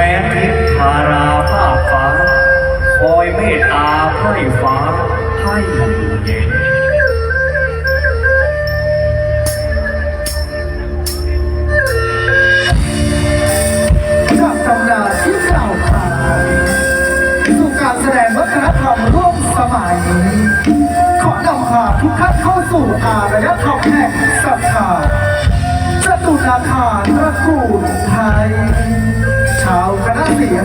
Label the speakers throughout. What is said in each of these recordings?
Speaker 1: แม้ทิพธาราภาฟ้า คอยเมตตาไพร่ฟ้าให้เย็น
Speaker 2: จากตำนานที่กล่าขานสู่การแสดงวัฒนธรรมร่วมสมัย ขอนำพาทุกท่านเข้าสู่อารยธรรมแห่งศรัทธาจตุนาคารตระกูลไทย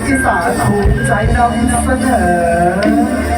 Speaker 2: ที่สานภูมิใจนำเสนอ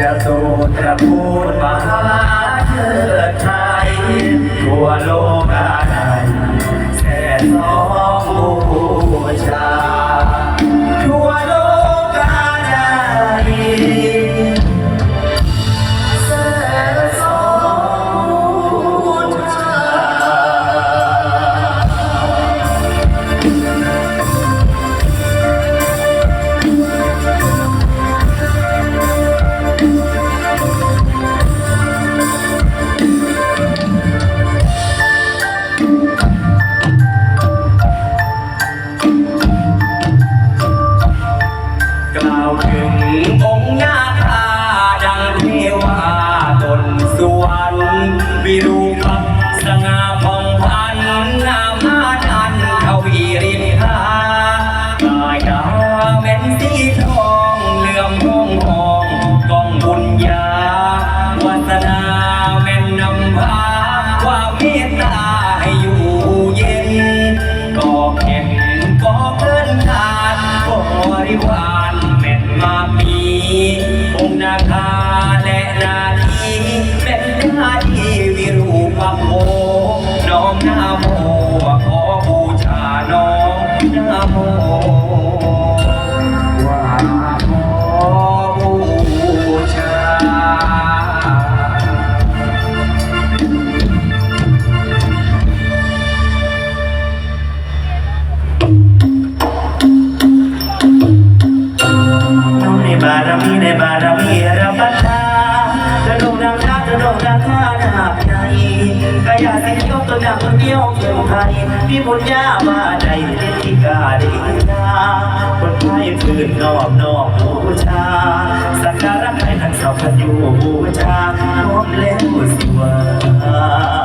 Speaker 1: จะตูตระกูลมหา องค์นาคาและนาลีเป็นหน้าที่วิรูปักโมน้อมนาโมขอบูชาน้อมนาโม ในบารมีในบารมีรับประทาจะลงน้ำตาจะลงราคาหนักใจก็อยากให้ยกตัวอย่างคนเดียวเพียงไทยมีบุญญามาในเทธิกาดีนาคนไทยคืนนอบนอบบูชาสักการะให้ท่านสอบพันอยู่บูชาพร้อมแล้วสวา